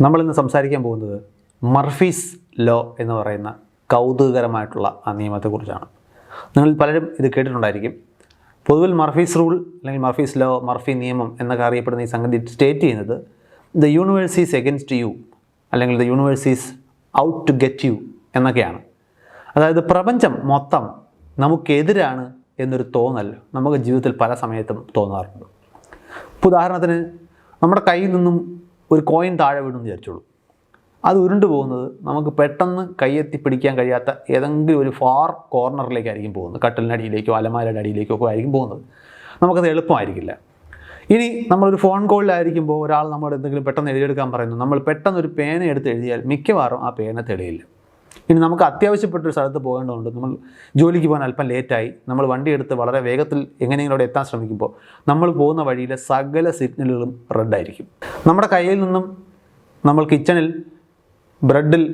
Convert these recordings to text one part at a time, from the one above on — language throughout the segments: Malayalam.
നമ്മളിന്ന് സംസാരിക്കാൻ പോകുന്നത് മർഫീസ് ലോ എന്ന് പറയുന്ന കൗതുകകരമായിട്ടുള്ള ആ നിയമത്തെക്കുറിച്ചാണ്. നിങ്ങൾ പലരും ഇത് കേട്ടിട്ടുണ്ടായിരിക്കും. പൊതുവിൽ മർഫീസ് റൂൾ അല്ലെങ്കിൽ മർഫീസ് ലോ മർഫി നിയമം എന്നൊക്കെ അറിയപ്പെടുന്ന ഈ സംഗതി സ്റ്റേറ്റ് ചെയ്യുന്നത് the universe is against you അല്ലെങ്കിൽ the universe out to get you എന്നൊക്കെയാണ്. അതായത് പ്രപഞ്ചം മൊത്തം നമുക്കെതിരാണ് എന്നൊരു തോന്നൽ നമുക്ക് ജീവിതത്തിൽ പല സമയത്തും തോന്നാറുണ്ട്. ഇപ്പോൾ ഉദാഹരണത്തിന് നമ്മുടെ കയ്യിൽ നിന്നും ഒരു കോയിൻ താഴെ വീണെന്ന് വിചാരിച്ചോളൂ. അത് ഉരുണ്ടു പോകുന്നത് നമുക്ക് പെട്ടെന്ന് കൈയെത്തി പിടിക്കാൻ കഴിയാത്ത ഏതെങ്കിലും ഒരു ഫാർ കോർണറിലേക്കായിരിക്കും പോകുന്നത്. കട്ടലിന്റെ അടിയിലേക്കോ അലമാരയുടെ അടിയിലേക്കോ ഒക്കെ ആയിരിക്കും പോകുന്നത്. നമുക്കത് എളുപ്പമായിരിക്കില്ല. ഇനി നമ്മളൊരു ഫോൺ കോളിലായിരിക്കുമ്പോൾ ഒരാൾ നമ്മളോട് എന്തെങ്കിലും പെട്ടെന്ന് എഴുതിയെടുക്കാൻ പറയുന്നു. നമ്മൾ പെട്ടെന്ന് ഒരു പേന എടുത്ത് എഴുതിയാൽ മിക്കവാറും ആ പേന തെളിയില്ല. ഇനി നമുക്ക് അത്യാവശ്യപ്പെട്ടൊരു സ്ഥലത്ത് പോകേണ്ടതുണ്ട്. നമ്മൾ ജോലിക്ക് പോകാൻ അല്പം ലേറ്റായി. നമ്മൾ വണ്ടി എടുത്ത് വളരെ വേഗത്തിൽ എങ്ങനെയെങ്കിലും അവിടെ എത്താൻ ശ്രമിക്കുമ്പോൾ നമ്മൾ പോകുന്ന വഴിയിലെ സകല സിഗ്നലുകളും റെഡായിരിക്കും നമ്മുടെ കയ്യിൽ നിന്നും നമ്മൾ കിച്ചണിൽ ബ്രെഡിൽ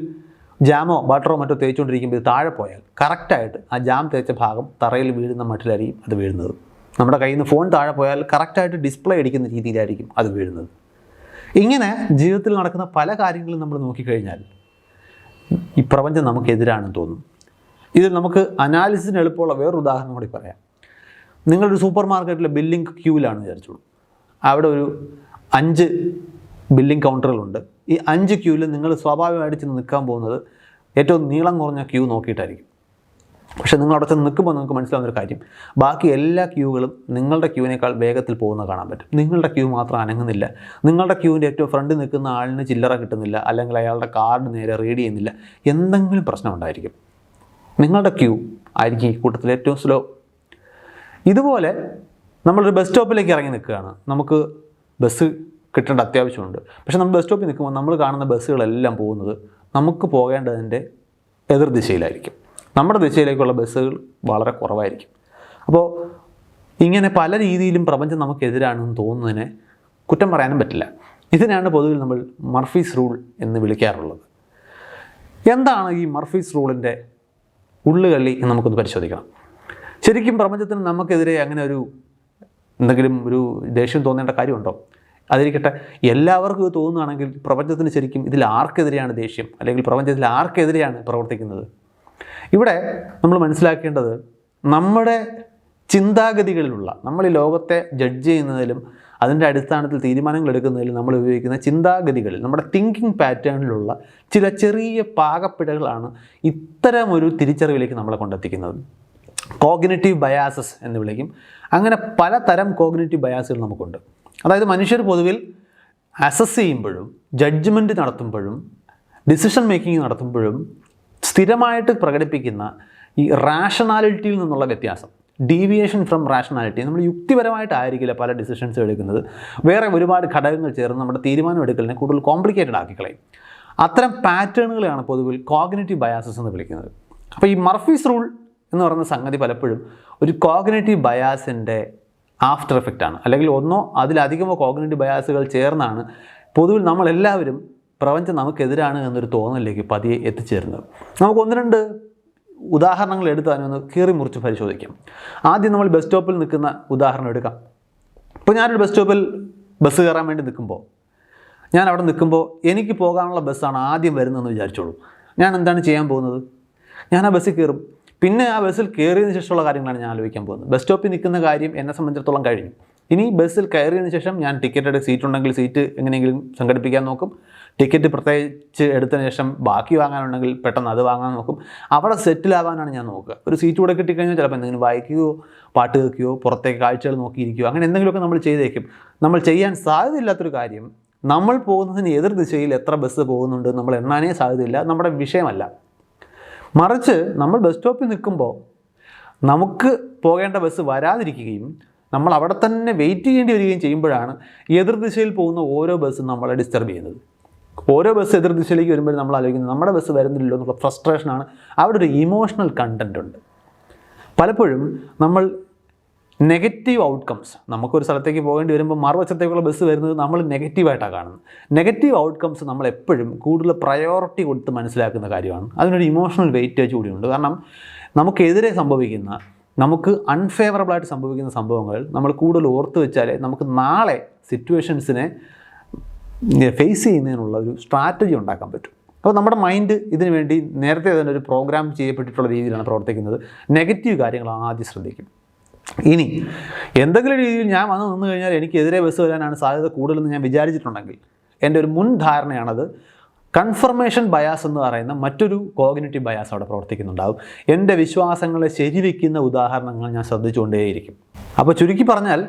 ജാമോ ബട്ടറോ മറ്റോ തേച്ചുകൊണ്ടിരിക്കുമ്പോൾ ഇത് താഴെ പോയാൽ കറക്റ്റായിട്ട് ആ ജാം തേച്ച ഭാഗം തറയിൽ വീഴുന്ന മട്ടിലായിരിക്കും അത് വീഴുന്നത്. നമ്മുടെ കയ്യിൽ നിന്ന് ഫോൺ താഴെ പോയാൽ കറക്റ്റായിട്ട് ഡിസ്പ്ലേ അടിക്കുന്ന രീതിയിലായിരിക്കും അത് വീഴുന്നത്. ഇങ്ങനെ ജീവിതത്തിൽ നടക്കുന്ന പല കാര്യങ്ങളും നമ്മൾ നോക്കിക്കഴിഞ്ഞാൽ ഈ പ്രപഞ്ചം നമുക്കെതിരാണെന്ന് തോന്നും. ഇതിൽ നമുക്ക് അനാലിസിന് എളുപ്പമുള്ള വേറൊരു ഉദാഹരണം കൂടി പറയാം. നിങ്ങളൊരു സൂപ്പർ മാർക്കറ്റിലെ ബില്ലിംഗ് ക്യൂവിലാണ് വിചാരിച്ചോളൂ. അവിടെ ഒരു അഞ്ച് ബില്ലിംഗ് കൗണ്ടറുകളുണ്ട്. ഈ അഞ്ച് ക്യൂവിൽ നിങ്ങൾ സ്വാഭാവികമായിട്ട് ചെന്ന് നിൽക്കാൻ പോകുന്നത് ഏറ്റവും നീളം കുറഞ്ഞ ക്യൂ നോക്കിയിട്ടായിരിക്കും. പക്ഷേ നിങ്ങൾ അവിടെ ചെന്ന് നിൽക്കുമ്പോൾ നിങ്ങൾക്ക് മനസ്സിലാവുന്ന ഒരു കാര്യം. ബാക്കി എല്ലാ ക്യൂകളും നിങ്ങളുടെ ക്യൂവിനേക്കാൾ വേഗത്തിൽ പോകുന്ന കാണാൻ പറ്റും. നിങ്ങളുടെ ക്യൂ മാത്രം അനങ്ങുന്നില്ല. നിങ്ങളുടെ ക്യൂവിന്റെ ഏറ്റവും ഫ്രണ്ട് നിൽക്കുന്ന ആളിന് ചില്ലറ കിട്ടുന്നില്ല. അല്ലെങ്കിൽ അയാളുടെ കാർഡ് നേരെ റീഡ് ചെയ്യുന്നില്ല. എന്തെങ്കിലും പ്രശ്നം ഉണ്ടായിരിക്കും. നിങ്ങളുടെ ക്യൂ ആയിരിക്കും ഈ കൂട്ടത്തിൽ ഏറ്റവും സ്ലോ ഇതുപോലെ നമ്മളൊരു ബസ് സ്റ്റോപ്പിലേക്ക് ഇറങ്ങി നിൽക്കുകയാണ്. നമുക്ക് ബസ് കിട്ടേണ്ട അത്യാവശ്യമുണ്ട്. പക്ഷേ നമ്മൾ ബസ് സ്റ്റോപ്പിൽ നിൽക്കുമ്പോൾ നമ്മൾ കാണുന്ന ബസ്സുകളെല്ലാം പോകുന്നത് നമുക്ക് പോകേണ്ടതിന്റെ എതിർ ദിശയിലായിരിക്കും. നമ്മുടെ ദിശയിലേക്കുള്ള ബസ്സുകൾ വളരെ കുറവായിരിക്കും. അപ്പോൾ ഇങ്ങനെ പല രീതിയിലും പ്രപഞ്ചം നമുക്കെതിരാണെന്ന് തോന്നുന്നതിനെ കുറ്റം പറയാനും പറ്റില്ല. ഇതിനാണ് പൊതുവിൽ നമ്മൾ മർഫീസ് റൂൾ എന്ന് വിളിക്കാറുള്ളത്. എന്താണ് ഈ മർഫീസ് റൂളിന്റെ ഉള്ളുകളി എന്ന് നമുക്കൊന്ന് പരിശോധിക്കണം. ശരിക്കും പ്രപഞ്ചത്തിന് നമുക്കെതിരെ അങ്ങനെ ഒരു എന്തെങ്കിലും ഒരു ദേഷ്യം തോന്നേണ്ട കാര്യമുണ്ടോ? അതിരിക്കട്ടെ എല്ലാവർക്കും ഇത് തോന്നുകയാണെങ്കിൽ പ്രപഞ്ചത്തിന് ശരിക്കും ഇതിൽ ആർക്കെതിരെയാണ് ദേഷ്യം? അല്ലെങ്കിൽ പ്രപഞ്ചത്തിൽ ആർക്കെതിരെയാണ് പ്രവർത്തിക്കുന്നത്? ഇവിടെ നമ്മൾ മനസ്സിലാക്കേണ്ടത് നമ്മുടെ ചിന്താഗതികളിലുള്ള നമ്മൾ ഈ ലോകത്തെ ജഡ്ജ് ചെയ്യുന്നതിലും അതിന്റെ അടിസ്ഥാനത്തിൽ തീരുമാനങ്ങൾ എടുക്കുന്നതിലും നമ്മൾ ഉപയോഗിക്കുന്ന ചിന്താഗതികളിൽ നമ്മുടെ തിങ്കിങ് പാറ്റേണിലുള്ള ചില ചെറിയ പാകപ്പിഴകളാണ് ഒരു തിരിച്ചറിവിലേക്ക് നമ്മളെ കൊണ്ടെത്തിക്കുന്നത്. കോഗ്നറ്റീവ് ബയാസസ് എന്ന് വിളിക്കും. അങ്ങനെ പലതരം കോഗ്നറ്റീവ് ബയാസുകൾ നമുക്കുണ്ട്. അതായത് മനുഷ്യർ പൊതുവിൽ അസസ് ചെയ്യുമ്പോഴും ജഡ്ജ്മെന്റ് നടത്തുമ്പോഴും ഡിസിഷൻ മേക്കിംഗ് നടത്തുമ്പോഴും സ്ഥിരമായിട്ട് പ്രകടിപ്പിക്കുന്ന ഈ റാഷണാലിറ്റിയിൽ നിന്നുള്ള വ്യത്യാസം. ഡീവിയേഷൻ ഫ്രം റാഷണാലിറ്റി നമ്മൾ യുക്തിപരമായിട്ടായിരിക്കില്ല പല ഡിസിഷൻസ് എടുക്കുന്നത്. വേറെ ഒരുപാട് ഘടകങ്ങൾ ചേർന്ന് നമ്മുടെ തീരുമാനം എടുക്കലിനെ കൂടുതൽ കോംപ്ലിക്കേറ്റഡ് ആക്കി കളയും. അത്തരം പാറ്റേണുകളെയാണ് പൊതുവിൽ കോഗ്നേറ്റീവ് ബയാസസ് എന്ന് വിളിക്കുന്നത്. അപ്പോൾ ഈ മർഫീസ് റൂൾ എന്ന് പറയുന്ന സംഗതി പലപ്പോഴും ഒരു കോഗ്നേറ്റീവ് ബയാസിന്റെ ആഫ്റ്റർ എഫക്റ്റാണ് അല്ലെങ്കിൽ ഒന്നോ അതിലധികമോ കോഗ്നേറ്റീവ് ബയാസുകൾ ചേർന്നാണ് പൊതുവിൽ നമ്മളെല്ലാവരും പ്രപഞ്ചം നമുക്കെതിരാണ് എന്നൊരു തോന്നലിലേക്ക് പതിയെ എത്തിച്ചേരുന്നത്. നമുക്ക് ഒന്ന് രണ്ട് ഉദാഹരണങ്ങൾ എടുത്ത് അതിനൊന്ന് കീറി മുറിച്ച് പരിശോധിക്കാം. ആദ്യം നമ്മൾ ബസ് സ്റ്റോപ്പിൽ നിൽക്കുന്ന ഉദാഹരണം എടുക്കാം. ഇപ്പോൾ ഞാനൊരു ബസ് സ്റ്റോപ്പിൽ ബസ് കയറാൻ വേണ്ടി നിൽക്കുമ്പോൾ ഞാൻ അവിടെ നിൽക്കുമ്പോൾ എനിക്ക് പോകാനുള്ള ബസ്സാണ് ആദ്യം വരുന്നതെന്ന് വിചാരിച്ചോളൂ. ഞാൻ എന്താണ് ചെയ്യാൻ പോകുന്നത്? ഞാൻ ആ ബസ്സിൽ കയറും. പിന്നെ ആ ബസ്സിൽ കയറിയതിന് ശേഷമുള്ള കാര്യങ്ങളാണ് ഞാൻ ആലോചിക്കാൻ പോകുന്നത്. ബസ് സ്റ്റോപ്പിൽ നിൽക്കുന്ന കാര്യം എന്നെ സംബന്ധിച്ചിടത്തോളം കഴിഞ്ഞു. ഇനി ബസ്സിൽ കയറിയതിന് ശേഷം ഞാൻ ടിക്കറ്റ് സീറ്റ് ഉണ്ടെങ്കിൽ സീറ്റ് എങ്ങനെയെങ്കിലും സംഘടിപ്പിക്കാൻ നോക്കും. ടിക്കറ്റ് പ്രത്യേകിച്ച് എടുത്തതിന് ശേഷം ബാക്കി വാങ്ങാനുണ്ടെങ്കിൽ പെട്ടെന്ന് അത് വാങ്ങാൻ നോക്കും. അവിടെ സെറ്റിലാവാനാണ് ഞാൻ നോക്കുക. ഒരു സീറ്റ് കൂടെ കിട്ടിക്കഴിഞ്ഞാൽ ചിലപ്പോൾ എന്തെങ്കിലും വായിക്കുകയോ പാട്ട് കേൾക്കുകയോ പുറത്തേക്ക് കാഴ്ചകൾ നോക്കിയിരിക്കുകയോ അങ്ങനെ എന്തെങ്കിലുമൊക്കെ നമ്മൾ ചെയ്തേക്കും. നമ്മൾ ചെയ്യാൻ സാധ്യതയില്ലാത്തൊരു കാര്യം നമ്മൾ പോകുന്നതിന് എതിർ ദിശയിൽ എത്ര ബസ് പോകുന്നുണ്ട് നമ്മൾ എണ്ണാനേ സാധ്യതയില്ല. നമ്മുടെ വിഷയമല്ല. മറിച്ച് നമ്മൾ ബസ് സ്റ്റോപ്പിൽ നിൽക്കുമ്പോൾ നമുക്ക് പോകേണ്ട ബസ് വരാതിരിക്കുകയും നമ്മൾ അവിടെ തന്നെ വെയിറ്റ് ചെയ്യേണ്ടി വരികയും ചെയ്യുമ്പോഴാണ് എതിർ ദിശയിൽ പോകുന്ന ഓരോ ബസ്സും നമ്മളെ ഡിസ്റ്റർബ് ചെയ്യുന്നത്. ഓരോ ബസ് എതിർ ദിശയിലേക്ക് വരുമ്പോൾ നമ്മൾ ആലോചിക്കുന്നത് നമ്മുടെ ബസ് വരുന്നില്ലല്ലോ എന്നുള്ള ഫ്രസ്ട്രേഷനാണ് അവിടെ ഒരു ഇമോഷണൽ കണ്ടന്റ് ഉണ്ട്. പലപ്പോഴും നമ്മൾ നെഗറ്റീവ് ഔട്ട്കംസ് നമുക്കൊരു സ്ഥലത്തേക്ക് പോകേണ്ടി വരുമ്പോൾ മറുവശത്തേക്കുള്ള ബസ് വരുന്നത് നമ്മൾ നെഗറ്റീവായിട്ടാണ് കാണുന്നത്. നെഗറ്റീവ് ഔട്ട്കംസ് നമ്മൾ എപ്പോഴും കൂടുതൽ പ്രയോറിറ്റി കൊടുത്ത് മനസ്സിലാക്കുന്ന കാര്യമാണ്. അതിനൊരു ഇമോഷണൽ വെയിറ്റേജ് കൂടിയുണ്ട്. കാരണം നമുക്കെതിരെ സംഭവിക്കുന്ന നമുക്ക് അൺഫേവറബിളായിട്ട് സംഭവിക്കുന്ന സംഭവങ്ങൾ നമ്മൾ കൂടുതൽ ഓർത്ത് വെച്ചാലേ നമുക്ക് നാളെ സിറ്റുവേഷൻസിനെ ഫേസ് ചെയ്യുന്നതിനുള്ള ഒരു സ്ട്രാറ്റജി ഉണ്ടാക്കാൻ പറ്റും. അപ്പോൾ നമ്മുടെ മൈൻഡ് ഇതിനു വേണ്ടി നേരത്തെ തന്നെ ഒരു പ്രോഗ്രാം ചെയ്യപ്പെട്ടിട്ടുള്ള രീതിയിലാണ് പ്രവർത്തിക്കുന്നത്. നെഗറ്റീവ് കാര്യങ്ങൾ ആദ്യം ശ്രദ്ധിക്കും. ഇനി എന്തെങ്കിലും രീതിയിൽ ഞാൻ വന്ന് നിന്ന് കഴിഞ്ഞാൽ എനിക്കെതിരെ ബസ് വരാനാണ് സാധ്യത കൂടുതലെന്ന് ഞാൻ വിചാരിച്ചിട്ടുണ്ടെങ്കിൽ എന്റെ ഒരു മുൻ ധാരണയാണത് കൺഫർമേഷൻ ബയാസ് എന്ന് പറയുന്ന മറ്റൊരു കോഗ്നിറ്റീവ് ബയാസ് അവിടെ പ്രവർത്തിക്കുന്നുണ്ടാവും. എന്റെ വിശ്വാസങ്ങളെ ശരിവയ്ക്കുന്ന ഉദാഹരണങ്ങൾ ഞാൻ ശ്രദ്ധിച്ചുകൊണ്ടേയിരിക്കും. അപ്പോൾ ചുരുക്കി പറഞ്ഞാൽ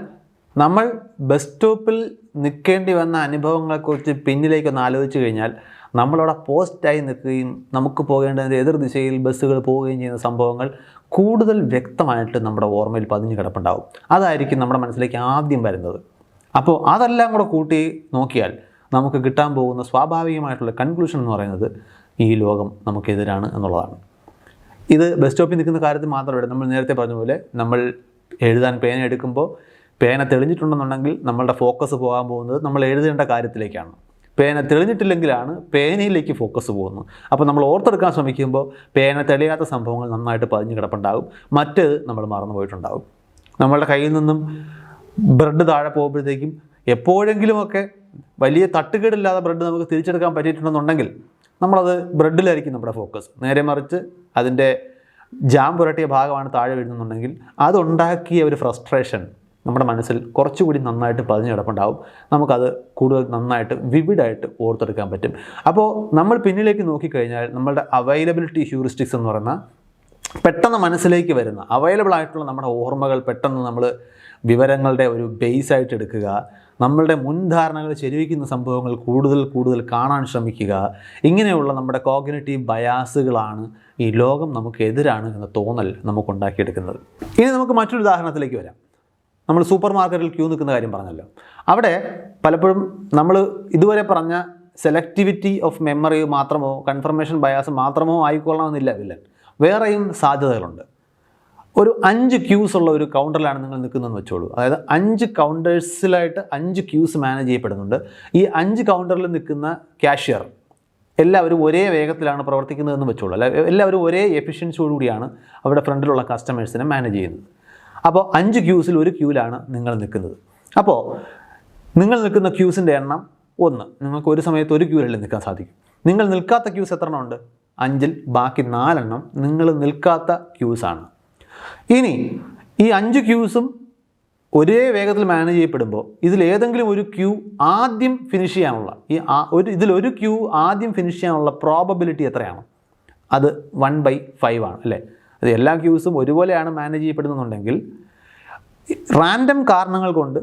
നമ്മൾ ബസ് സ്റ്റോപ്പിൽ നിൽക്കേണ്ടി വന്ന അനുഭവങ്ങളെക്കുറിച്ച് പിന്നിലേക്കൊന്ന് ആലോചിച്ച് കഴിഞ്ഞാൽ നമ്മളവിടെ പോസ്റ്റായി നിൽക്കുകയും നമുക്ക് പോകേണ്ടതിന്റെ എതിർ ദിശയിൽ ബസ്സുകൾ പോവുകയും ചെയ്യുന്ന സംഭവങ്ങൾ കൂടുതൽ വ്യക്തമായിട്ട് നമ്മുടെ ഓർമ്മയിൽ പതിഞ്ഞു കിടപ്പുണ്ടാവും. അതായിരിക്കും നമ്മുടെ മനസ്സിലേക്ക് ആദ്യം വരുന്നത്. അപ്പോൾ അതെല്ലാം കൂടെ കൂട്ടി നോക്കിയാൽ നമുക്ക് കിട്ടാൻ പോകുന്ന സ്വാഭാവികമായിട്ടുള്ള കൺക്ലൂഷൻ എന്ന് പറയുന്നത് ഈ ലോകം നമുക്കെതിരാണ് എന്നുള്ളതാണ്. ഇത് ബസ് സ്റ്റോപ്പിൽ നിൽക്കുന്ന കാര്യത്തിൽ മാത്രമല്ല നമ്മൾ നേരത്തെ പറഞ്ഞ പോലെ നമ്മൾ എഴുതാൻ പേന എടുക്കുമ്പോൾ പേന തെളിഞ്ഞിട്ടുണ്ടെന്നുണ്ടെങ്കിൽ നമ്മളുടെ ഫോക്കസ് പോകാൻ പോകുന്നത് നമ്മൾ എഴുതേണ്ട കാര്യത്തിലേക്കാണ്. പേന തെളിഞ്ഞിട്ടില്ലെങ്കിലാണ് പേനയിലേക്ക് ഫോക്കസ് പോകുന്നത്. അപ്പോൾ നമ്മൾ ഓർത്തെടുക്കാൻ ശ്രമിക്കുമ്പോൾ പേന തെളിയാത്ത സംഭവങ്ങൾ നന്നായിട്ട് പതിഞ്ഞ് കിടപ്പുണ്ടാകും. മറ്റേത് നമ്മൾ മറന്നു പോയിട്ടുണ്ടാകും. നമ്മളുടെ കയ്യിൽ നിന്നും ബ്രെഡ് താഴെ പോകുമ്പോഴത്തേക്കും എപ്പോഴെങ്കിലുമൊക്കെ വലിയ തട്ടുകേടില്ലാതെ ബ്രെഡ് നമുക്ക് തിരിച്ചെടുക്കാൻ പറ്റിയിട്ടുണ്ടെന്നുണ്ടെങ്കിൽ നമ്മളത് ബ്രെഡിലായിരിക്കും നമ്മുടെ ഫോക്കസ്. നേരെ മറിച്ച് അതിന്റെ ജാം പുരട്ടിയ ഭാഗമാണ് താഴെ വീഴുന്നുണ്ടെങ്കിൽ അതുണ്ടാക്കിയ ഒരു ഫ്രസ്ട്രേഷൻ നമ്മുടെ മനസ്സിൽ കുറച്ചുകൂടി നന്നായിട്ട് പതിഞ്ഞു കിടപ്പുണ്ടാവും. നമുക്കത് കൂടുതൽ നന്നായിട്ട് വിവിഡായിട്ട് ഓർത്തെടുക്കാൻ പറ്റും. അപ്പോൾ നമ്മൾ പിന്നിലേക്ക് നോക്കിക്കഴിഞ്ഞാൽ നമ്മളുടെ അവൈലബിലിറ്റി ഹ്യൂറിസ്റ്റിക്സ് എന്ന് പറയുന്ന പെട്ടെന്ന് മനസ്സിലേക്ക് വരുന്ന അവൈലബിൾ ആയിട്ടുള്ള നമ്മുടെ ഓർമ്മകൾ പെട്ടെന്ന് നമ്മൾ വിവരങ്ങളുടെ ഒരു ബേസ് ആയിട്ട് എടുക്കുക നമ്മളുടെ മുൻധാരണകൾ ചെരുവിക്കുന്ന സംഭവങ്ങൾ കൂടുതൽ കൂടുതൽ കാണാൻ ശ്രമിക്കുക ഇങ്ങനെയുള്ള നമ്മുടെ കോഗ്നറ്റീവ് ബയാസുകളാണ് ഈ ലോകം നമുക്കെതിരാണ് എന്ന തോന്നൽ നമുക്ക് ഉണ്ടാക്കിയെടുക്കുന്നത് ഇനി നമുക്ക് മറ്റൊരു ഉദാഹരണത്തിലേക്ക് വരാം. നമ്മൾ സൂപ്പർ മാർക്കറ്റിൽ ക്യൂ നിൽക്കുന്ന കാര്യം പറഞ്ഞല്ലോ. അവിടെ പലപ്പോഴും നമ്മൾ ഇതുവരെ പറഞ്ഞ സെലക്ടിവിറ്റി ഓഫ് മെമ്മറി മാത്രമോ കൺഫർമേഷൻ ബയാസ് മാത്രമോ ആയിക്കൊള്ളണമെന്നില്ല വില്ലൻ. വേറെയും സാധ്യതകളുണ്ട്. ഒരു അഞ്ച് ക്യൂസ് ഉള്ള ഒരു കൗണ്ടറിലാണ് നിങ്ങൾ നിൽക്കുന്നതെന്ന് വെച്ചോളൂ. അതായത് അഞ്ച് കൗണ്ടേഴ്സിലായിട്ട് അഞ്ച് ക്യൂസ് മാനേജ് ചെയ്യപ്പെടുന്നുണ്ട്. ഈ അഞ്ച് കൗണ്ടറിൽ നിൽക്കുന്ന ക്യാഷ്യർ എല്ലാവരും ഒരേ വേഗത്തിലാണ് പ്രവർത്തിക്കുന്നതെന്ന് വെച്ചോളൂ. അല്ല എല്ലാവരും ഒരേ എഫിഷ്യൻസിയോടുകൂടിയാണ് അവിടെ ഫ്രണ്ടിലുള്ള കസ്റ്റമേഴ്സിനെ മാനേജ് ചെയ്യുന്നത്. അപ്പോൾ അഞ്ച് ക്യൂസിൽ ഒരു ക്യൂവിലാണ് നിങ്ങൾ നിൽക്കുന്നത്. അപ്പോൾ നിങ്ങൾ നിൽക്കുന്ന ക്യൂസിന്റെ എണ്ണം ഒന്ന്. നിങ്ങൾക്ക് ഒരു സമയത്ത് ഒരു ക്യൂവിലല്ലേ നിൽക്കാൻ സാധിക്കും. നിങ്ങൾ നിൽക്കാത്ത ക്യൂസ് എത്ര എണ്ണം ഉണ്ട്? അഞ്ചിൽ ബാക്കി നാലെണ്ണം നിങ്ങൾ നിൽക്കാത്ത ക്യൂസാണ് ഇനി ഈ അഞ്ച് ക്യൂസും ഒരേ വേഗത്തിൽ മാനേജ് ചെയ്യപ്പെടുമ്പോൾ ഇതിലേതെങ്കിലും ഒരു ക്യൂ ആദ്യം ഫിനിഷ് ചെയ്യാനുള്ള ഈ ഒരു ഇതിലൊരു ക്യൂ ആദ്യം ഫിനിഷ് ചെയ്യാനുള്ള പ്രോബബിലിറ്റി എത്രയാണ്? അത് വൺ ബൈ ഫൈവ് ആണ് അല്ലേ? അത് എല്ലാ ക്യൂസും ഒരുപോലെയാണ് മാനേജ് ചെയ്യപ്പെടുന്നുണ്ടെങ്കിൽ റാൻഡം കാരണങ്ങൾ കൊണ്ട്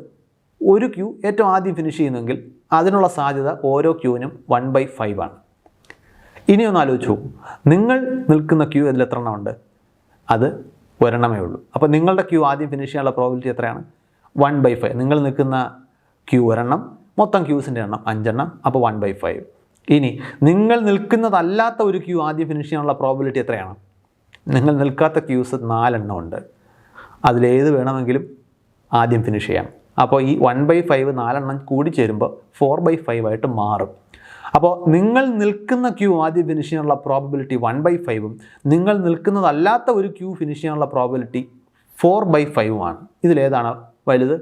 ഒരു ക്യൂ ഏറ്റവും ആദ്യം ഫിനിഷ് ചെയ്യുന്നെങ്കിൽ അതിനുള്ള സാധ്യത ഓരോ ക്യൂവിനും വൺ ബൈ ഫൈവ് ആണ്. ഇനിയൊന്ന് ആലോചിച്ചു. നിങ്ങൾ നിൽക്കുന്ന ക്യൂ അതിൽ എത്ര എണ്ണം ഉണ്ട്? അത് ഒരെണ്ണമേ ഉള്ളൂ. അപ്പോൾ നിങ്ങളുടെ ക്യൂ ആദ്യം ഫിനിഷ് ചെയ്യാനുള്ള പ്രോബിലിറ്റി എത്രയാണ്? വൺ ബൈ ഫൈവ് നിങ്ങൾ നിൽക്കുന്ന ക്യൂ ഒരെണ്ണം മൊത്തം ക്യൂസിന്റെ എണ്ണം അഞ്ചെണ്ണം അപ്പോൾ വൺ ബൈ ഫൈവ് ഇനി നിങ്ങൾ നിൽക്കുന്നതല്ലാത്ത ഒരു ക്യൂ ആദ്യം ഫിനിഷ് ചെയ്യാനുള്ള പ്രോബിലിറ്റി എത്രയാണ്? നിങ്ങൾ നിൽക്കാത്ത ക്യൂസ് നാലെണ്ണം ഉണ്ട്. അതിലേത് വേണമെങ്കിലും ആദ്യം ഫിനിഷ് ചെയ്യാം. അപ്പോൾ ഈ വൺ ബൈ ഫൈവ് നാലെണ്ണം കൂടി ചേരുമ്പോൾ ഫോർ ബൈ ഫൈവ് ആയിട്ട് മാറും. അപ്പോൾ നിങ്ങൾ നിൽക്കുന്ന ക്യൂ ആദ്യം ഫിനിഷ് ചെയ്യാനുള്ള പ്രോബിലിറ്റി വൺ ബൈ ഫൈവും നിങ്ങൾ നിൽക്കുന്നതല്ലാത്ത ഒരു ക്യൂ ഫിനിഷ് ചെയ്യാനുള്ള പ്രോബിലിറ്റി ഫോർ ബൈ ഫൈവുമാണ് ഇതിലേതാണ് വലുത്.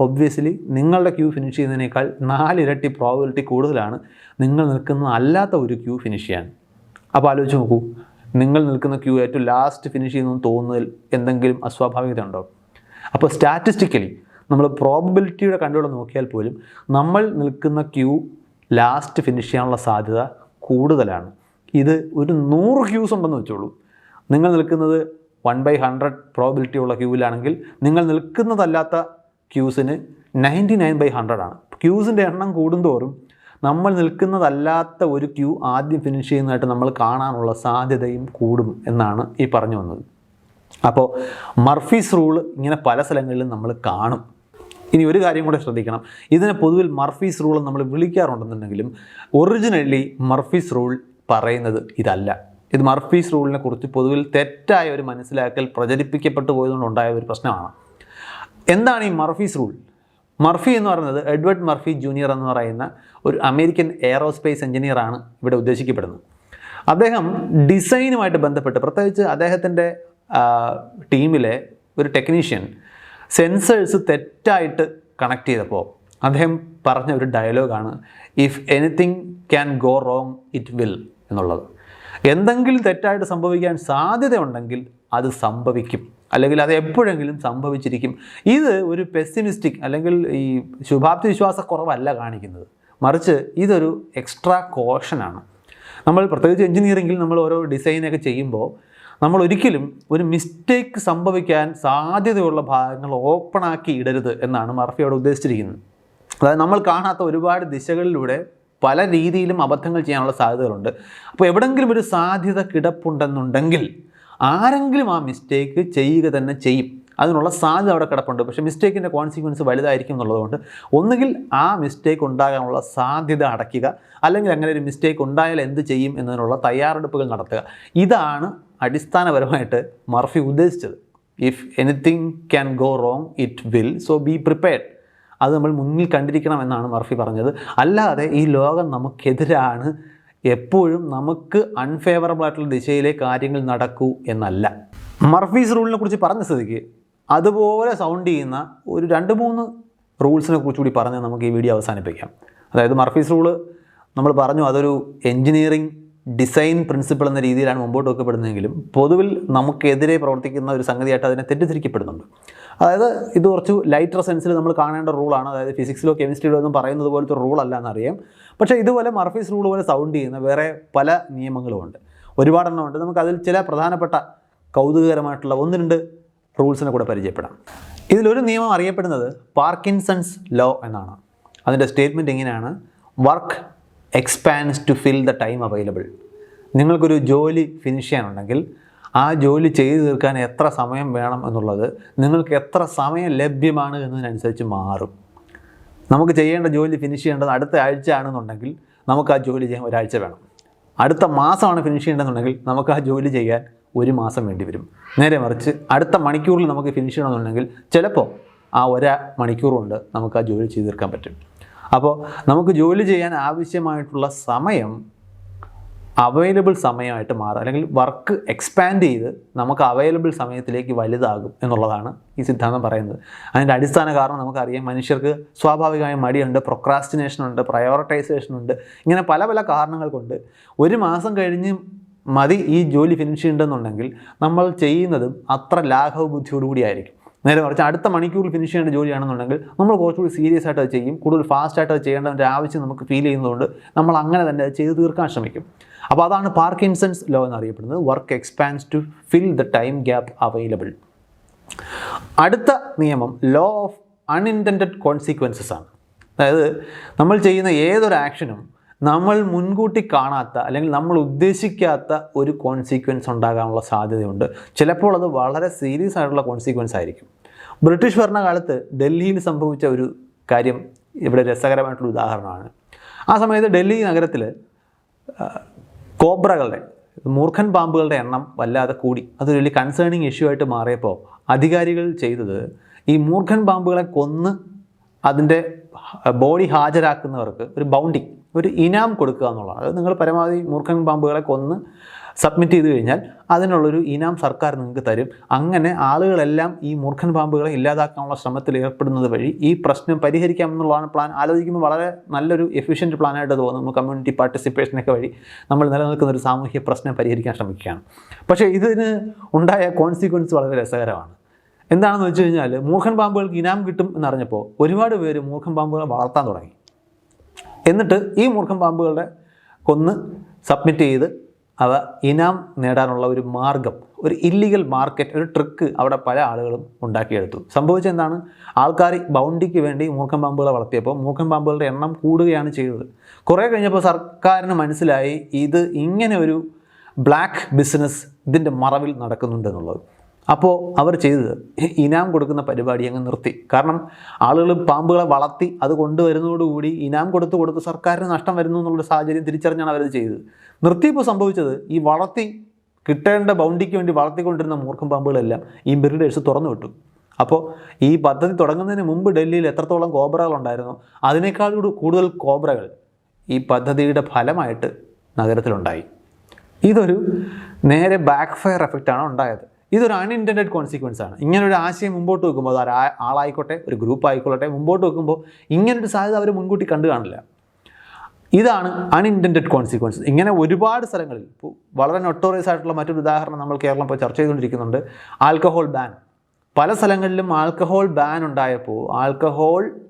ഒബ്വിയസ്ലി നിങ്ങളുടെ ക്യൂ ഫിനിഷ് ചെയ്യുന്നതിനേക്കാൾ നാലിരട്ടി പ്രോബിലിറ്റി കൂടുതലാണ് നിങ്ങൾ നിൽക്കുന്ന അല്ലാത്ത ഒരു ക്യൂ ഫിനിഷ് ചെയ്യാൻ. അപ്പോൾ ആലോചിച്ച് നോക്കൂ. നിങ്ങൾ നിൽക്കുന്ന ക്യൂ ഏറ്റവും ലാസ്റ്റ് ഫിനിഷ് ചെയ്യുന്നു തോന്നുന്നതിൽ എന്തെങ്കിലും അസ്വാഭാവികത ഉണ്ടോ? അപ്പോൾ സ്റ്റാറ്റിസ്റ്റിക്കലി നമ്മൾ പ്രോബബിലിറ്റിയുടെ കണ്ടുകൂടെ നോക്കിയാൽ പോലും നമ്മൾ നിൽക്കുന്ന ക്യൂ ലാസ്റ്റ് ഫിനിഷ് ചെയ്യാനുള്ള സാധ്യത കൂടുതലാണ്. ഇത് ഒരു നൂറ് ക്യൂസ് ഉണ്ടെന്ന് വെച്ചോളൂ. നിങ്ങൾ നിൽക്കുന്നത് വൺ ബൈ ഹൺഡ്രഡ് പ്രോബിലിറ്റി ഉള്ള ക്യൂവിലാണെങ്കിൽ നിങ്ങൾ നിൽക്കുന്നതല്ലാത്ത ക്യൂസിന് നയന്റി നയൻ ബൈ ഹൺഡ്രഡ് ആണ്. ക്യൂസിന്റെ എണ്ണം കൂടുന്തോറും നമ്മൾ നിൽക്കുന്നതല്ലാത്ത ഒരു ക്യൂ ആദ്യം ഫിനിഷ് ചെയ്യുന്നതായിട്ട് നമ്മൾ കാണാനുള്ള സാധ്യതയും കൂടും എന്നാണ് ഈ പറഞ്ഞു വന്നത്. അപ്പോൾ മർഫീസ് റൂൾ ഇങ്ങനെ പല സ്ഥലങ്ങളിലും നമ്മൾ കാണും. ഇനി ഒരു കാര്യം കൂടെ ശ്രദ്ധിക്കണം. ഇതിനെ പൊതുവിൽ മർഫീസ് റൂൾ നമ്മൾ വിളിക്കാറുണ്ടെന്നുണ്ടെങ്കിലും ഒറിജിനലി മർഫീസ് റൂൾ പറയുന്നത് ഇതല്ല. ഇത് മർഫീസ് റൂളിനെ കുറിച്ച് പൊതുവിൽ തെറ്റായ ഒരു മനസ്സിലാക്കൽ പ്രചരിപ്പിക്കപ്പെട്ടു പോയതുകൊണ്ടുണ്ടായ ഒരു പ്രശ്നമാണ്. എന്താണ് ഈ മർഫീസ് റൂൾ? മർഫി എന്ന് പറയുന്നത് എഡ്വേർഡ് മർഫി ജൂനിയർ എന്ന് പറയുന്ന ഒരു അമേരിക്കൻ എയറോസ്പേസ് എഞ്ചിനീയറാണ് ഇവിടെ ഉദ്ദേശിക്കപ്പെടുന്നത്. അദ്ദേഹം ഡിസൈനുമായിട്ട് ബന്ധപ്പെട്ട് പ്രത്യേകിച്ച് അദ്ദേഹത്തിന്റെ ടീമിലെ ഒരു ടെക്നീഷ്യൻ സെൻസേഴ്സ് തെറ്റായിട്ട് കണക്ട് ചെയ്തപ്പോൾ അദ്ദേഹം പറഞ്ഞ ഒരു ഡയലോഗാണ് if anything can go wrong it will എന്നുള്ളത്. എന്തെങ്കിലും തെറ്റായിട്ട് സംഭവിക്കാൻ സാധ്യതയുണ്ടെങ്കിൽ അത് സംഭവിക്കും. അല്ലെങ്കിൽ അത് എപ്പോഴെങ്കിലും സംഭവിച്ചിരിക്കും. ഇത് ഒരു പെസിമിസ്റ്റിക് അല്ലെങ്കിൽ ഈ ശുഭാപ്തി വിശ്വാസക്കുറവല്ല കാണിക്കുന്നത്. മറിച്ച് ഇതൊരു എക്സ്ട്രാ കോഷനാണ് നമ്മൾ പ്രത്യേകിച്ച് എഞ്ചിനീയറിംഗിൽ നമ്മൾ ഓരോ ഡിസൈനൊക്കെ ചെയ്യുമ്പോൾ നമ്മൾ ഒരിക്കലും ഒരു മിസ്റ്റേക്ക് സംഭവിക്കാൻ സാധ്യതയുള്ള ഭാഗങ്ങൾ ഓപ്പണാക്കി ഇടരുത് എന്നാണ് മർഫിയോട് ഉദ്ദേശിച്ചിരിക്കുന്നത്. അതായത് നമ്മൾ കാണാത്ത ഒരുപാട് ദിശകളിലൂടെ പല രീതിയിലും അബദ്ധങ്ങൾ ചെയ്യാനുള്ള സാധ്യതകളുണ്ട്. അപ്പോൾ എവിടെങ്കിലും ഒരു സാധ്യത കിടപ്പുണ്ടെന്നുണ്ടെങ്കിൽ ആരെങ്കിലും ആ മിസ്റ്റേക്ക് ചെയ്യുക തന്നെ ചെയ്യും. അതിനുള്ള സാധ്യത അവിടെ കിടപ്പുണ്ട്. പക്ഷേ മിസ്റ്റേക്കിന്റെ കോൺസിക്വൻസ് വലുതായിരിക്കും എന്നുള്ളതുകൊണ്ട് ഒന്നുകിൽ ആ മിസ്റ്റേക്ക് ഉണ്ടാകാനുള്ള സാധ്യത അടയ്ക്കുക. അല്ലെങ്കിൽ അങ്ങനെ ഒരു മിസ്റ്റേക്ക് ഉണ്ടായാൽ എന്ത് ചെയ്യും എന്നതിനുള്ള തയ്യാറെടുപ്പുകൾ നടത്തുക. ഇതാണ് അടിസ്ഥാനപരമായിട്ട് മർഫി ഉദ്ദേശിച്ചത്. If anything can go wrong it will so be prepared അത് നമ്മൾ മുന്നിൽ കണ്ടിരിക്കണം എന്നാണ് മർഫി പറഞ്ഞത്. അല്ലാതെ ഈ ലോകം നമുക്കെതിരാണ് എപ്പോഴും നമുക്ക് അൺഫേവറബിൾ ആയിട്ടുള്ള ദിശയിലെ കാര്യങ്ങൾ നടക്കൂ എന്നല്ല. മർഫീസ് റൂളിനെ കുറിച്ച് പറഞ്ഞ സ്ഥിതിക്ക് അതുപോലെ സൗണ്ട് ചെയ്യുന്ന ഒരു രണ്ട് മൂന്ന് റൂൾസിനെ കുറിച്ച് കൂടി പറഞ്ഞ് നമുക്ക് ഈ വീഡിയോ അവസാനിപ്പിക്കാം. അതായത് മർഫീസ് റൂൾ നമ്മൾ പറഞ്ഞു അതൊരു എൻജിനീയറിംഗ് ഡിസൈൻ പ്രിൻസിപ്പിൾ എന്ന രീതിയിലാണ് മുമ്പോട്ട് വെക്കപ്പെടുന്നതെങ്കിലും പൊതുവിൽ നമുക്കെതിരെ പ്രവർത്തിക്കുന്ന ഒരു സംഗതിയായിട്ട് അതിനെ തെറ്റിദ്ധരിക്കപ്പെടുന്നുണ്ട്. അതായത് ഇത് കുറച്ച് ലൈറ്റർ സെൻസിൽ നമ്മൾ കാണേണ്ട റൂളാണ് അതായത് ഫിസിക്സിലോ കെമിസ്ട്രിയിലോ ഒന്നും പറയുന്നത് പോലത്തെ റൂൾ അല്ല എന്നറിയാം. പക്ഷേ ഇതുപോലെ മർഫീസ് റൂൾ പോലെ സൗണ്ട് ചെയ്യുന്ന വേറെ പല നിയമങ്ങളുമുണ്ട്. ഒരുപാടെണ്ണം ഉണ്ട് നമുക്ക് അതിൽ ചില പ്രധാനപ്പെട്ട കൗതുകകരമായിട്ടുള്ള ഒന്ന് രണ്ട് റൂൾസിനെ കൂടെ പരിചയപ്പെടാം. ഇതിലൊരു നിയമം അറിയപ്പെടുന്നത് പാർക്കിൻസൺസ് ലോ എന്നാണ്. അതിന്റെ സ്റ്റേറ്റ്മെന്റ് എങ്ങനെയാണ് work expands to fill the time available. നിങ്ങൾക്കൊരു ജോലി ഫിനിഷ് ചെയ്യാനുണ്ടെങ്കിൽ ആ ജോലി ചെയ്തു തീർക്കാൻ എത്ര സമയം വേണം എന്നുള്ളത് നിങ്ങൾക്ക് എത്ര സമയം ലഭ്യമാണ് എന്നതിനനുസരിച്ച് മാറും. നമുക്ക് ചെയ്യേണ്ട ജോലി ഫിനിഷ് ചെയ്യേണ്ടത് അടുത്ത ആഴ്ച ആണെന്നുണ്ടെങ്കിൽ നമുക്ക് ആ ജോലി ചെയ്യാൻ ഒരാഴ്ച വേണം. അടുത്ത മാസമാണ് ഫിനിഷ് ചെയ്യേണ്ടതെന്നുണ്ടെങ്കിൽ നമുക്ക് ആ ജോലി ചെയ്യാൻ ഒരു മാസം വേണ്ടി വരും. നേരെ മറിച്ച് അടുത്ത മണിക്കൂറിൽ നമുക്ക് ഫിനിഷ് ചെയ്യണമെന്നുണ്ടെങ്കിൽ ചിലപ്പോൾ ആ ഒരാ മണിക്കൂർ കൊണ്ട് നമുക്ക് ആ ജോലി ചെയ്തു തീർക്കാൻ പറ്റും. അപ്പോൾ നമുക്ക് ജോലി ചെയ്യാൻ ആവശ്യമായിട്ടുള്ള സമയം അവൈലബിൾ സമയമായിട്ട് മാറുക അല്ലെങ്കിൽ വർക്ക് എക്സ്പാൻഡ് ചെയ്ത് നമുക്ക് അവൈലബിൾ സമയത്തിലേക്ക് വലുതാകും എന്നുള്ളതാണ് ഈ സിദ്ധാന്തം പറയുന്നത്. അതിന്റെ അടിസ്ഥാന കാരണം നമുക്കറിയാം മനുഷ്യർക്ക് സ്വാഭാവികമായ മടിയുണ്ട് പ്രൊക്രാസ്റ്റിനേഷൻ ഉണ്ട് പ്രയോറിറ്റൈസേഷൻ ഉണ്ട്. ഇങ്ങനെ പല പല കാരണങ്ങൾ കൊണ്ട് ഒരു മാസം കഴിഞ്ഞ് മതി ഈ ജോലി ഫിനിഷ് ചെയ്യണ്ടെന്നുണ്ടെങ്കിൽ നമ്മൾ ചെയ്യുന്നതും അത്ര ലാഘവ ബുദ്ധിയോടുകൂടി ആയിരിക്കും. നേരെ മറിച്ച് അടുത്ത മണിക്കൂറിൽ ഫിനിഷ് ചെയ്യേണ്ട ജോലിയാണെന്നുണ്ടെങ്കിൽ നമ്മൾ കുറച്ചുകൂടി സീരിയസ് ആയിട്ട് അത് ചെയ്യും. കൂടുതൽ ഫാസ്റ്റ് ആയിട്ട് അത് ചെയ്യേണ്ട ഒരു ആവശ്യം നമുക്ക് ഫീൽ ചെയ്യുന്നതുകൊണ്ട് നമ്മൾ അങ്ങനെ തന്നെ അത് ചെയ്ത് തീർക്കാൻ ശ്രമിക്കും. അപ്പോൾ അതാണ് പാർക്കിൻസൺസ് ലോ എന്നറിയപ്പെടുന്നത്. Work expands to fill the time gap available. അടുത്ത നിയമം ലോ ഓഫ് അൺഇന്റൻഡ് കോൺസിക്വൻസസ് ആണ്. അതായത് നമ്മൾ ചെയ്യുന്ന ഏതൊരു ആക്ഷനും നമ്മൾ മുൻകൂട്ടി കാണാത്ത അല്ലെങ്കിൽ നമ്മൾ ഉദ്ദേശിക്കാത്ത ഒരു കോൺസിക്വൻസ് ഉണ്ടാകാനുള്ള സാധ്യതയുണ്ട്. ചിലപ്പോൾ അത് വളരെ സീരിയസ് ആയിട്ടുള്ള കോൺസിക്വൻസ് ആയിരിക്കും. ബ്രിട്ടീഷ് ഭരണകാലത്ത് ഡൽഹിയിൽ സംഭവിച്ച ഒരു കാര്യം ഇവിടെ രസകരമായിട്ടുള്ള ഉദാഹരണമാണ്. ആ സമയത്ത് ഡൽഹി നഗരത്തിൽ കോബ്രകളുടെ മൂർഖൻ പാമ്പുകളുടെ എണ്ണം വല്ലാതെ കൂടി. അതൊരു വലിയ കൺസേണിങ് ഇഷ്യൂ ആയിട്ട് മാറിയപ്പോൾ അധികാരികൾ ചെയ്തത് ഈ മൂർഖൻ പാമ്പുകളെ കൊന്ന് അതിന്റെ ബോഡി ഹാജരാക്കുന്നവർക്ക് ഒരു ബൗണ്ടി ഒരു ഇനാം കൊടുക്കുക എന്നുള്ളതാണ്. അത് നിങ്ങൾ പരമാവധി മൂർഖൻ പാമ്പുകളെ കൊന്ന് സബ്മിറ്റ് ചെയ്ത് കഴിഞ്ഞാൽ അതിനുള്ളൊരു ഇനാം സർക്കാർ നിങ്ങൾക്ക് തരും. അങ്ങനെ ആളുകളെല്ലാം ഈ മൂർഖൻ പാമ്പുകളെ ഇല്ലാതാക്കാനുള്ള ശ്രമത്തിൽ ഏർപ്പെടുന്നത് വഴി ഈ പ്രശ്നം പരിഹരിക്കാമെന്നുള്ളതാണ് പ്ലാൻ ആലോചിക്കുമ്പോൾ വളരെ നല്ലൊരു എഫിഷ്യന്റ് പ്ലാനായിട്ട് തോന്നുന്നു കമ്മ്യൂണിറ്റി പാർട്ടിസിപ്പേഷനൊക്കെ വഴി നമ്മൾ നിലനിൽക്കുന്ന ഒരു സാമൂഹ്യ പ്രശ്നം പരിഹരിക്കാൻ ശ്രമിക്കുകയാണ്. പക്ഷേ ഇതിന് ഉണ്ടായ കോൺസിക്വൻസ് വളരെ രസകരമാണ്. എന്താണെന്ന് വെച്ച് കഴിഞ്ഞാൽ മൂർഖൻ പാമ്പുകൾക്ക് ഇനാം കിട്ടും എന്നറിഞ്ഞപ്പോൾ ഒരുപാട് പേര് മൂർഖൻ പാമ്പുകളെ വളർത്താൻ തുടങ്ങി. എന്നിട്ട് ഈ മൂർഖൻ പാമ്പുകളുടെ കൊന്ന് സബ്മിറ്റ് ചെയ്ത് അവ ഇനാം നേടാനുള്ള ഒരു മാർഗം ഒരു ഇല്ലീഗൽ മാർക്കറ്റ് ഒരു ട്രിക്ക് അവിടെ പല ആളുകളും ഉണ്ടാക്കിയെടുത്തു. സംഭവിച്ചെന്താണ് ആൾക്കാർ ബൗണ്ടിക്ക് വേണ്ടി മൂർഖൻ പാമ്പുകളെ വളർത്തിയപ്പോൾ മൂർഖൻ പാമ്പുകളുടെ എണ്ണം കൂടുകയാണ് ചെയ്തത്. കുറേ കഴിഞ്ഞപ്പോൾ സർക്കാരിന് മനസ്സിലായി ഇത് ഇങ്ങനെ ഒരു ബ്ലാക്ക് ബിസിനസ് ഇതിന്റെ മറവിൽ നടക്കുന്നുണ്ട് എന്നുള്ളത്. അപ്പോൾ അവർ ചെയ്തത് ഇനാം കൊടുക്കുന്ന പരിപാടി അങ്ങ് നിർത്തി. കാരണം ആളുകൾ പാമ്പുകളെ വളർത്തി അത് കൊണ്ടുവരുന്നതോടുകൂടി ഇനാം കൊടുത്ത് കൊടുത്ത് സർക്കാരിന് നഷ്ടം വരുന്നു എന്നുള്ള സാഹചര്യം തിരിച്ചറിഞ്ഞാണ് അവരത് ചെയ്തത്. നിർത്തിയപ്പോൾ സംഭവിച്ചത് ഈ വളർത്തി കിട്ടേണ്ട ബൗണ്ടിക്ക് വേണ്ടി വളർത്തിക്കൊണ്ടിരുന്ന മൂർഖം പാമ്പുകളെല്ലാം ഈ ബ്രീഡേഴ്സ് തുറന്നു വിട്ടു. അപ്പോൾ ഈ പദ്ധതി തുടങ്ങുന്നതിന് മുമ്പ് ഡൽഹിയിൽ എത്രത്തോളം കോബ്രകളുണ്ടായിരുന്നു അതിനേക്കാൾ കൂടി കൂടുതൽ കോബ്രകൾ ഈ പദ്ധതിയുടെ ഫലമായിട്ട് നഗരത്തിലുണ്ടായി. ഇതൊരു നേരെ ബാക്ക് ഫയർ എഫക്റ്റാണ് ഉണ്ടായത്. ഇതൊരു അൺഇന്റൻഡ് കോൺസിക്വൻസ് ആണ്. ഇങ്ങനൊരു ആശയം മുമ്പോട്ട് വെക്കുമ്പോൾ അത് ആളായിക്കോട്ടെ ഒരു ഗ്രൂപ്പ് ആയിക്കോട്ടെ മുമ്പോട്ട് വെക്കുമ്പോൾ ഇങ്ങനൊരു സാധ്യത അവർ മുൻകൂട്ടി കണ്ടു കാണില്ല. ഇതാണ് അൺഇന്റൻഡ് കോൺസിക്വൻസ് ഇങ്ങനെ ഒരുപാട് സ്ഥലങ്ങളിൽ ഇപ്പോൾ വളരെ നൊട്ടോറിയസ് ആയിട്ടുള്ള മറ്റൊരു ഉദാഹരണം നമ്മൾ കേരളം ഇപ്പോൾ ചർച്ച ചെയ്തുകൊണ്ടിരിക്കുന്നുണ്ട് ആൽക്കഹോൾ ബാൻ പല സ്ഥലങ്ങളിലും ആൽക്കഹോൾ ബാൻ ഉണ്ടായപ്പോൾ ആൽക്കഹോൾ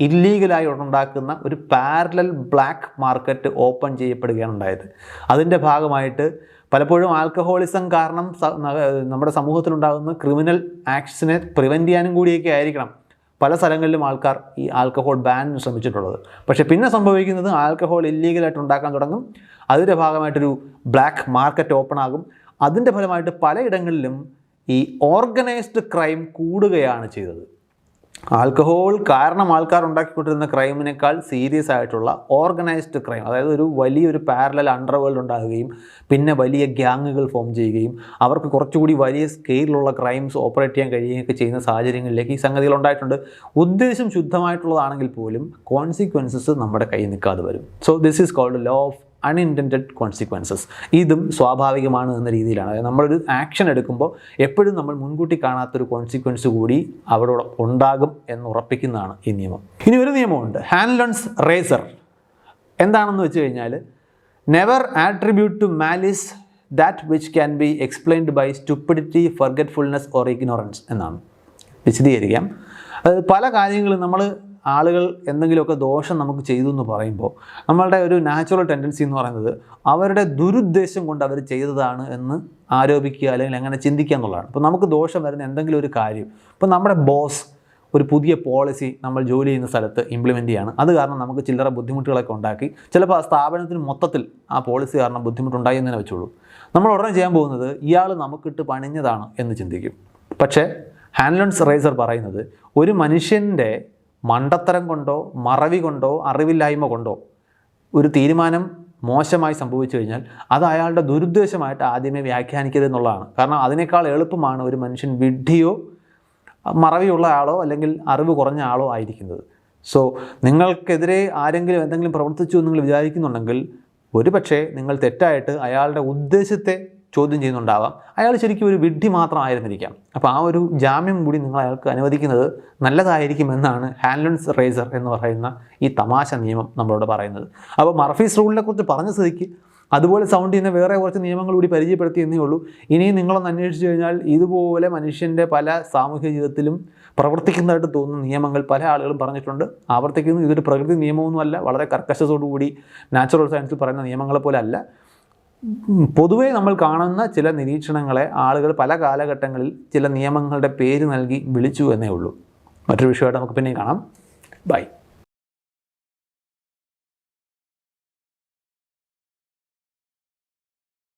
ഇല്ലീഗലായി ഉണ്ടാക്കുന്ന ഒരു പാരലൽ ബ്ലാക്ക് മാർക്കറ്റ് ഓപ്പൺ ചെയ്യപ്പെടുകയാണ് ഉണ്ടായത്. അതിന്റെ ഭാഗമായിട്ട് പലപ്പോഴും ആൽക്കഹോളിസം കാരണം നമ്മുടെ സമൂഹത്തിലുണ്ടാകുന്ന ക്രിമിനൽ ആക്ട്സിനെ പ്രിവെന്റ് ചെയ്യാനും കൂടിയൊക്കെ ആയിരിക്കണം പല സ്ഥലങ്ങളിലും ആൾക്കാർ ഈ ആൽക്കഹോൾ ബാൻ ശ്രമിച്ചിട്ടുള്ളത്. പക്ഷേ പിന്നെ സംഭവിക്കുന്നത് ആൽക്കഹോൾ ഇല്ലീഗലായിട്ട് ഉണ്ടാക്കാൻ തുടങ്ങും. അതിന്റെ ഭാഗമായിട്ടൊരു ബ്ലാക്ക് മാർക്കറ്റ് ഓപ്പൺ ആകും. അതിന്റെ ഫലമായിട്ട് പലയിടങ്ങളിലും ഈ ഓർഗനൈസ്ഡ് ക്രൈം കൂടുകയാണ് ചെയ്തത്. ആൽക്കഹോൾ കാരണം ആൾക്കാർ ഉണ്ടാക്കിക്കൊണ്ടിരുന്ന ക്രൈമിനേക്കാൾ സീരിയസ് ആയിട്ടുള്ള ഓർഗനൈസ്ഡ് ക്രൈം അതായത് ഒരു വലിയൊരു പാരലൽ അണ്ടർവേൾഡ് ഉണ്ടാകുകയും പിന്നെ വലിയ ഗ്യാങ്ങുകൾ ഫോം ചെയ്യുകയും അവർക്ക് കുറച്ചുകൂടി വലിയ സ്കെയിലുള്ള ക്രൈംസ് ഓപ്പറേറ്റ് ചെയ്യാൻ കഴിയുകയൊക്കെ ചെയ്യുന്ന സാഹചര്യങ്ങളിലേക്ക് ഈ സംഗതികൾ ഉണ്ടായിട്ടുണ്ട്. ഉദ്ദേശം ശുദ്ധമായിട്ടുള്ളതാണെങ്കിൽ പോലും കോൺസിക്വൻസസ് നമ്മുടെ കയ്യിൽ നിൽക്കാതെ വരും. So this is called law of unintended consequences ഇതും സ്വാഭാവികമാണ് എന്ന രീതിയിലാണ്. അതായത് നമ്മളൊരു ആക്ഷൻ എടുക്കുമ്പോൾ എപ്പോഴും നമ്മൾ മുൻകൂട്ടി കാണാത്തൊരു കോൺസിക്വൻസ് കൂടി അവിടെ ഉണ്ടാകും എന്ന് ഉറപ്പിക്കുന്നതാണ് ഈ നിയമം. ഇനി ഒരു നിയമമുണ്ട്. ഹാൻഡ്ലൺസ് റേസർ എന്താണെന്ന് വെച്ച് കഴിഞ്ഞാൽ never attribute to malice that which can be explained by stupidity forgetfulness or ignorance എന്നാണ്. വിശദീകരിക്കാം. അത് പല കാര്യങ്ങളും നമ്മൾ ആളുകൾ എന്തെങ്കിലുമൊക്കെ ദോഷം നമുക്ക് ചെയ്തു എന്ന് പറയുമ്പോൾ നമ്മളുടെ ഒരു നാച്ചുറൽ ടെൻഡൻസി എന്ന് പറയുന്നത് അവരുടെ ദുരുദ്ദേശം കൊണ്ട് അവർ ചെയ്തതാണ് എന്ന് ആരോപിക്കുക അല്ലെങ്കിൽ അങ്ങനെ ചിന്തിക്കുക എന്നുള്ളതാണ്. അപ്പോൾ നമുക്ക് ദോഷം വരുന്ന എന്തെങ്കിലും ഒരു കാര്യം. ഇപ്പോൾ നമ്മുടെ ബോസ് ഒരു പുതിയ പോളിസി നമ്മൾ ജോലി ചെയ്യുന്ന സ്ഥലത്ത് ഇംപ്ലിമെന്റ് ചെയ്യാണ്. അത് കാരണം നമുക്ക് ചില്ലറ ബുദ്ധിമുട്ടുകളൊക്കെ ഉണ്ടാക്കി. ചിലപ്പോൾ ആ സ്ഥാപനത്തിന് മൊത്തത്തിൽ ആ പോളിസി കാരണം ബുദ്ധിമുട്ടുണ്ടായി എന്ന് തന്നെ വെച്ചോളൂ നമ്മൾ ഉടനെ ചെയ്യാൻ പോകുന്നത് ഇയാൾ നമുക്കിട്ട് പണിഞ്ഞതാണ് എന്ന് ചിന്തിക്കും. പക്ഷേ ഹാൻലോൺസ് റൈസർ പറയുന്നത് ഒരു മനുഷ്യന്റെ മണ്ടത്തരം കൊണ്ടോ മറവി കൊണ്ടോ അറിവില്ലായ്മ കൊണ്ടോ ഒരു തീരുമാനം മോശമായി സംഭവിച്ചു കഴിഞ്ഞാൽ അത് അയാളുടെ ദുരുദ്ദേശമായിട്ട് ആദ്യമേ വ്യാഖ്യാനിക്കരുത് എന്നുള്ളതാണ്. കാരണം അതിനേക്കാൾ എളുപ്പമാണ് ഒരു മനുഷ്യൻ വിഡ്ഢിയോ മറവിയുള്ള ആളോ അല്ലെങ്കിൽ അറിവ് കുറഞ്ഞ ആളോ ആയിരിക്കുന്നത്. സോ നിങ്ങൾക്കെതിരെ ആരെങ്കിലും എന്തെങ്കിലും പ്രവർത്തിച്ചു എന്ന് നിങ്ങൾ വിചാരിക്കുന്നുണ്ടെങ്കിൽ ഒരുപക്ഷെ നിങ്ങൾ തെറ്റായിട്ട് അയാളുടെ ഉദ്ദേശത്തെ ചോദ്യം ചെയ്യുന്നുണ്ടാവാം. അയാൾ ശരിക്കും ഒരു വിഡ്ഢി മാത്രമായിരുന്നിരിക്കാം. അപ്പോൾ ആ ഒരു ജാമ്യം കൂടി നിങ്ങൾ അയാൾക്ക് അനുവദിക്കുന്നത് നല്ലതായിരിക്കും എന്നാണ് ഹാൻഡ്ലൻസ് റേസർ എന്ന് പറയുന്ന ഈ തമാശ നിയമം നമ്മളോട് പറയുന്നത്. അപ്പോൾ മർഫീസ് റൂളിനെ കുറിച്ച് പറഞ്ഞ സ്ഥിതിക്ക് അതുപോലെ സൗണ്ട് ചെയ്യുന്ന വേറെ കുറച്ച് നിയമങ്ങൾ കൂടി പരിചയപ്പെടുത്തി എന്നേ ഉള്ളൂ. ഇനിയും നിങ്ങളൊന്ന് അന്വേഷിച്ച് കഴിഞ്ഞാൽ ഇതുപോലെ മനുഷ്യന്റെ പല സാമൂഹ്യ ജീവിതത്തിലും പ്രവർത്തിക്കുന്നതായിട്ട് തോന്നുന്ന നിയമങ്ങൾ പല ആളുകളും പറഞ്ഞിട്ടുണ്ട്. ആവർത്തിക്കുന്നു. ഇതൊരു പ്രകൃതി നിയമമൊന്നുമല്ല. വളരെ കർക്കശത്തോടുകൂടി നാച്ചുറൽ സയൻസിൽ പറയുന്ന നിയമങ്ങളെ പോലെ അല്ല. പൊതുവേ നമ്മൾ കാണുന്ന ചില നിരീക്ഷണങ്ങളെ ആളുകൾ പല കാലഘട്ടങ്ങളിൽ ചില നിയമങ്ങളുടെ പേര് നൽകി വിളിച്ചു എന്നേ ഉള്ളൂ. മറ്റൊരു വിഷയമായിട്ട് നമുക്ക് പിന്നെയും കാണാം. ബൈ.